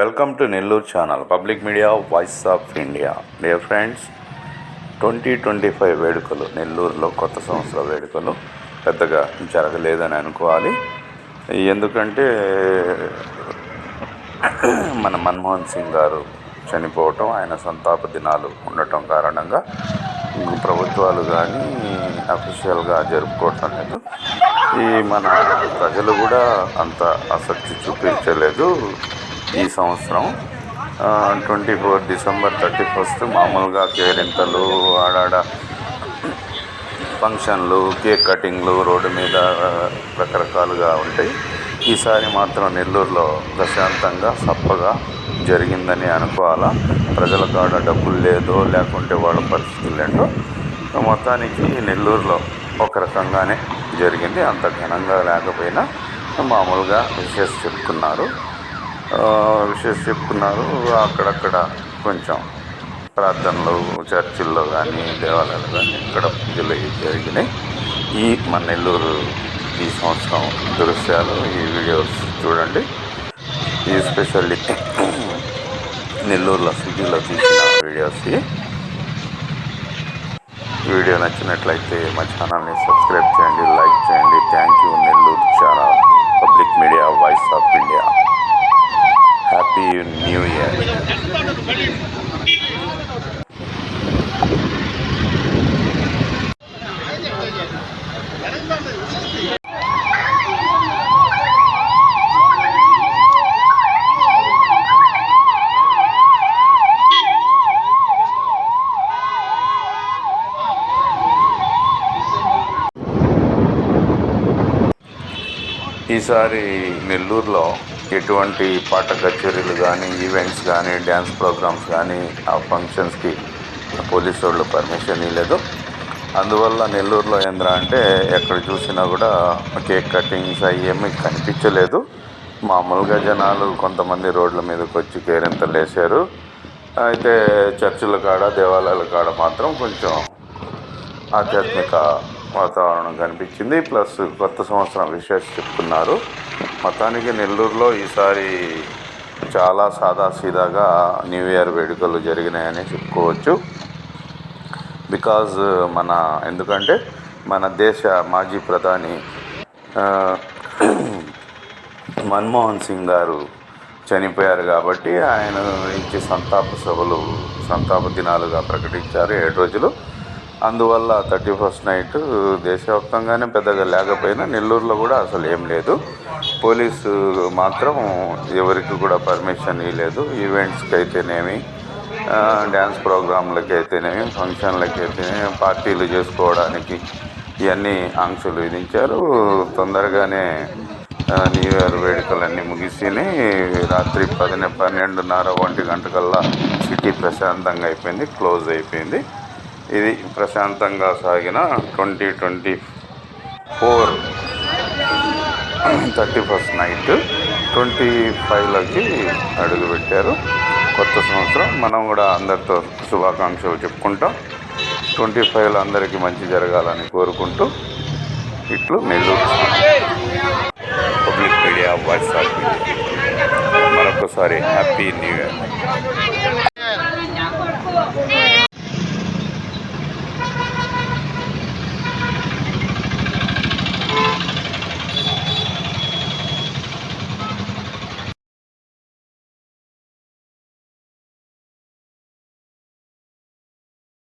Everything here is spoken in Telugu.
Welcome to Nellore channel public media voice of India dear friends twenty twenty five వేడుకలు నెల్లూరులో కొత్త సంవత్సర వేడుకలు పెద్దగా జరగలేదని అనుకోవాలి. ఎందుకంటే మన మన్మోహన్ సింగ్ గారు చనిపోవటం ఆయన సంతాప దినాలు ఉండటం కారణంగా ప్రభుత్వాలు కానీ అఫీషియల్గా జరుపుకోవటం లేదు. ఈ మన ప్రజలు కూడా అంత ఆసక్తి చూపించలేదు. ఈ సంవత్సరం twenty four December thirty first మామూలుగా కేరింతలు ఆడాడ ఫంక్షన్లు కేక్ కటింగ్లు రోడ్డు మీద రకరకాలుగా ఉంటాయి. ఈసారి మాత్రం నెల్లూరులో ప్రశాంతంగా సప్పగా జరిగిందని అనుకోవాలా? ప్రజల కాడ డబ్బులు లేదో లేకుంటే వాళ్ళ పరిస్థితులు ఏంటో మొత్తానికి నెల్లూరులో ఒక రకంగానే జరిగింది. అంత ఘనంగా లేకపోయినా మామూలుగా విషెస్ చెప్పుకున్నారు విషెస్ చెప్పుకున్నారు. అక్కడక్కడ కొంచెం ప్రార్థనలు చర్చిల్లో కానీ దేవాలయాలు కానీ ఇక్కడ పూజలు అవి జరిగినాయి. ఈ మన నెల్లూరు ఈ సంవత్సరం దృశ్యాలు ఈ వీడియోస్ చూడండి. ఈ స్పెషల్లీ నెల్లూరులో సిటీలో తీసిన వీడియోస్ వీడియో నచ్చినట్లయితే మా ఛానల్ని సబ్స్క్రైబ్ చేయండి లైక్ చేయండి. Thank you Nellore channel public media voice of India. Happy new year ఈసారి నెల్లూరులో ఎటువంటి పాట కచేరీలు కానీ ఈవెంట్స్ కానీ డ్యాన్స్ ప్రోగ్రామ్స్ కానీ ఆ ఫంక్షన్స్కి పోలీసు వాళ్ళు పర్మిషన్ ఇవ్వలేదు అందువల్ల నెల్లూరులో ఏంద్రా అంటే ఎక్కడ చూసినా కూడా కేక్ కటింగ్స్ అవి కనిపించలేదు. మామూలుగా జనాలు కొంతమంది రోడ్ల మీదకి వచ్చి కేరింతలు వేశారు. అయితే చర్చిల కాడ దేవాలయాల కాడ మాత్రం కొంచెం ఆధ్యాత్మిక వాతావరణం కనిపించింది. ప్లస్ కొత్త సంవత్సరం విశేష చెప్పుకున్నారు మొత్తానికి నెల్లూరులో ఈసారి చాలా సాదాసీదాగా న్యూ ఇయర్ వేడుకలు జరిగినాయని చెప్పుకోవచ్చు. బికాజ్ మన ఎందుకంటే మన దేశ మాజీ ప్రధాని మన్మోహన్ సింగ్ గారు చనిపోయారు కాబట్టి ఆయన గురించి సంతాప సభలు సంతాప దినాలుగా ప్రకటించారు. ఏడు రోజులు అందువల్ల థర్టీ ఫస్ట్ నైట్ దేశవ్యాప్తంగానే పెద్దగా లేకపోయినా నెల్లూరులో కూడా అసలు ఏం లేదు. పోలీసు మాత్రం ఎవరికి కూడా పర్మిషన్ ఇవ్వలేదు ఈవెంట్స్కి అయితేనేమి డ్యాన్స్ ప్రోగ్రాంలకి అయితేనేమి ఫంక్షన్లకి అయితేనేమి పార్టీలు చేసుకోవడానికి ఇవన్నీ ఆంక్షలు విధించారు. తొందరగానే న్యూ ఇయర్ వేడుకలన్నీ ముగిసినాయి రాత్రి పదిన పన్నెండున్నర ఒంటి గంటకల్లా సిటీ ప్రశాంతంగా అయిపోయింది క్లోజ్ అయిపోయింది. ఇది ప్రశాంతంగా సాగిన twenty twenty four thirty first night. Twenty ఫైవ్లోకి అడుగుపెట్టారు కొత్త సంవత్సరం. మనం కూడా అందరితో శుభాకాంక్షలు చెప్పుకుంటాం. ట్వంటీ ఫైవ్లో అందరికీ మంచి జరగాలని కోరుకుంటూ ఇట్లు Nellore public media voice of మరొకసారి హ్యాపీ న్యూ ఇయర్.